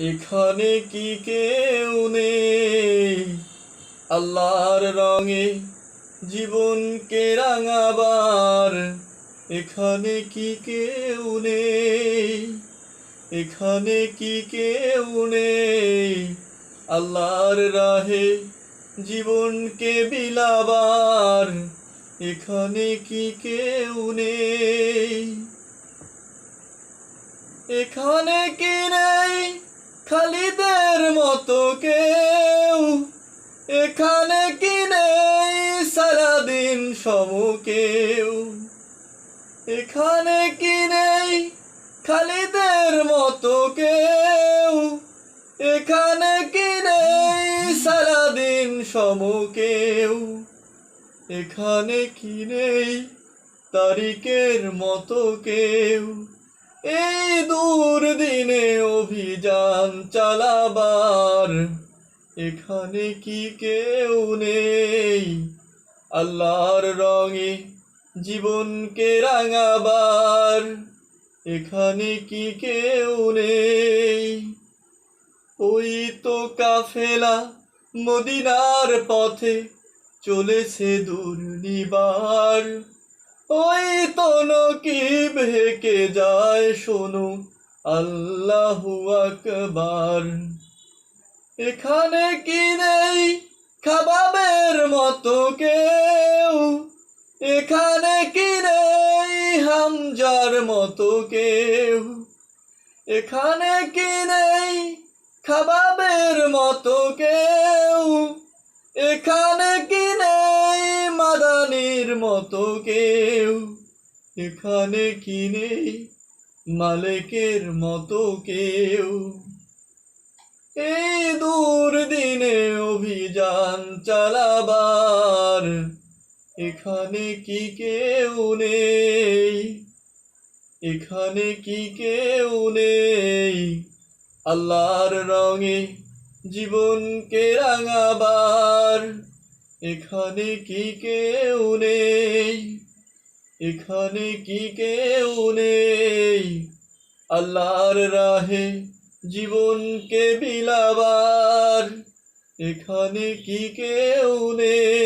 এখানে কি কেউ নেই? আল্লাহর রঙে জীবনকে রাঙাবার এখানে কি কেউ নেই? এখানে কি কেউ নেই? আল্লাহর রাহে জীবনকে বিলাবার এখানে কি কেউ নেই? এখানে কি নেই? খালিদের মতো কেউ। এখানে কি নেই সারাদিন সম কেউ? এখানে কি নেই খালিদের মতো কেউ? এখানে কি নেই সারাদিন সম কেউ? এখানে কি নেই তারিকের মতো কেউ? এই দূর দিনে অভিযান চালাবার। এখানে কি কেউ নেই? আল্লাহর রঙে জীবনকে রাঙাবার। এখানে কি কেউ নেই? ওই তো কাফেলা মদিনার পথে চলেছে দুর্নিবার। নিবার ওই তো নকি ভেকে যায় শোনো, আল্লাহু আকবার। এখানে কি নেই খাবাবের মতো কেউ? এখানে কি নেই হামজার মতো কেউ? এখানে কি নেই খাবাবের মতো কেউ? এখানে কি নেই মতো কেউ এখানে কি নেই? মালিকের মতো কেউ। এই দূর দিনে অভিযান চালাবার এখানে কি কেউ নেই? এখানে কি কেউ নেই? আল্লাহর রঙে জীবনকে রাঙাবার এখানে কি কেউ নেই? এখানে কি কেউ নেই? আল্লাহর রাহে জীবনকে বিলাবার। এখানে কি কেউ নেই?